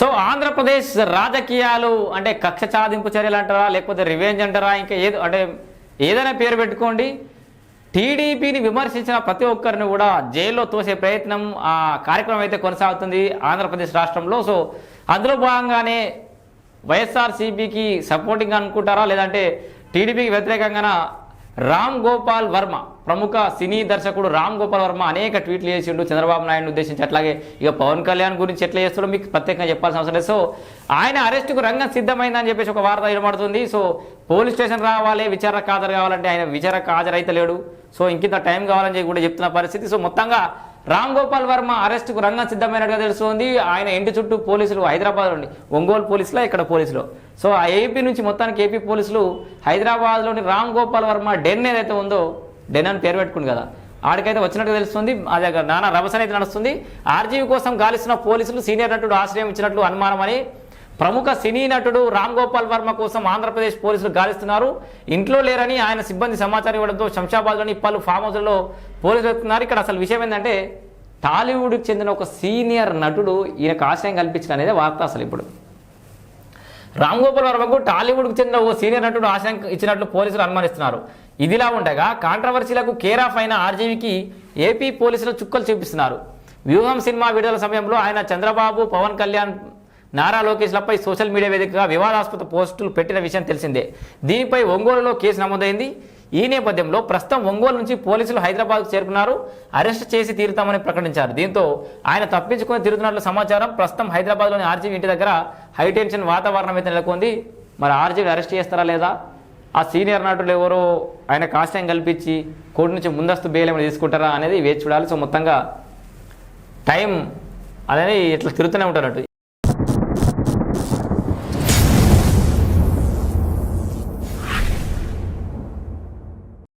So Andhra Pradesh రాజకీయాలు అంటే కక్ష సాధింపు చర్యలు అంటారా లేకపోతే రివెంజ్ అంటారా ఇంకా ఏదో అంటే ఏదైనా పేరు పెట్టుకోండి. టీడీపీని విమర్శించిన ప్రతి ఒక్కరిని కూడా జైల్లో తోసే ప్రయత్నం ఆ కార్యక్రమం అయితే కొనసాగుతుంది ఆంధ్రప్రదేశ్ రాష్ట్రంలో. సో అందులో భాగంగానే వైఎస్ఆర్సీపీకి సపోర్టింగ్ అనుకుంటారా లేదంటే టీడీపీకి వ్యతిరేకంగా రామ్ గోపాల్ వర్మ ప్రముఖ సినీ దర్శకుడు రామ్ గోపాల్ వర్మ అనేక ట్వీట్లు చేసిండు. చంద్రబాబు నాయుడు ఉద్దేశించి అట్లాగే ఇక పవన్ కళ్యాణ్ గురించి ఎట్లా చేస్తాడో మీకు ప్రత్యేకంగా చెప్పాల్సిన అవసరం లేదు. సో ఆయన అరెస్టుకు రంగం సిద్ధమైందని చెప్పేసి ఒక వార్త వినబడుతుంది. సో పోలీస్ స్టేషన్ రావాలి విచారణ హాజరు కావాలంటే ఆయన విచారణ హాజరైతే లేడు సో ఇంకింత టైం కావాలని చెప్పి కూడా చెప్తున్న పరిస్థితి. సో మొత్తంగా రామ్ గోపాల్ వర్మ అరెస్టుకు రంగం సిద్ధమైనట్టుగా తెలుస్తుంది. ఆయన ఇంటి చుట్టూ పోలీసులు హైదరాబాద్ ఒంగోలు పోలీసులు ఇక్కడ పోలీసులు. సో ఆ ఏపీ నుంచి మొత్తానికి ఏపీ పోలీసులు హైదరాబాద్లోని రామ్ గోపాల్ వర్మ డెన్ ఏదైతే ఉందో డెన్ అని పేరు పెట్టుకుంది కదా. ఆడికైతే వచ్చినట్టుగా తెలుస్తుంది. అదే నానా రభసన అయితే నడుస్తుంది. ఆర్జీవీ కోసం గాలిస్తున్న పోలీసులు సీనియర్ నటుడు ఆశ్రయం ఇచ్చినట్లు అనుమానమని ప్రముఖ సినీ నటుడు రామ్ గోపాల్ వర్మ కోసం ఆంధ్రప్రదేశ్ పోలీసులు గాలిస్తున్నారు. ఇంట్లో లేరని ఆయన సిబ్బంది సమాచారం ఇవ్వడంతో శంషాబాద్లోని పలు ఫామ్ హౌస్లలో పోలీసులు వెళ్తున్నారు ఇక్కడ అసలు విషయం ఏంటంటే టాలీవుడ్కి చెందిన ఒక సీనియర్ నటుడు ఈయనకు ఆశయం కల్పించిన అనేది వార్త అసలు ఇప్పుడు. రామ్ గోపాల్ వర్మకు టాలీవుడ్కు చెందిన ఓ సీనియర్ నటుడు ఆశయం ఇచ్చినట్లు పోలీసులు అనుమానిస్తున్నారు. ఇదిలా ఉండగా కాంట్రవర్సీలకు కేరాఫ్ అయిన ఆర్జీవికి ఏపీ పోలీసులు చుక్కలు చూపిస్తున్నారు. వ్యూహం సినిమా విడుదల సమయంలో ఆయన చంద్రబాబు పవన్ కళ్యాణ్ నారా లోకేష్లపై సోషల్ మీడియా వేదికగా వివాదాస్పద పోస్టులు పెట్టిన విషయం తెలిసిందే. దీనిపై ఒంగోలులో కేసు నమోదైంది. ఈ నేపథ్యంలో ప్రస్తుతం ఒంగోలు నుంచి పోలీసులు హైదరాబాద్కు చేరుకున్నారు. అరెస్ట్ చేసి తీరుతామని ప్రకటించారు. దీంతో ఆయన తప్పించుకొని తిరుగుతున్నట్లు సమాచారం. ప్రస్తుతం హైదరాబాద్లోని ఆర్జీవి ఇంటి దగ్గర హైటెన్షన్ వాతావరణం అయితే నెలకొంది. మరి ఆర్జీవి అరెస్ట్ చేస్తారా లేదా? ఆ సీనియర్ నటులు ఎవరో ఆయన ఆశ్రయం కల్పించి కోర్టు నుంచి ముందస్తు బెయిల్ ఏమైనా తీసుకుంటారా అనేది వేచి చూడాలి. సో మొత్తంగా టైం అనేది ఇట్లా తిరుగుతూనే ఉంటారట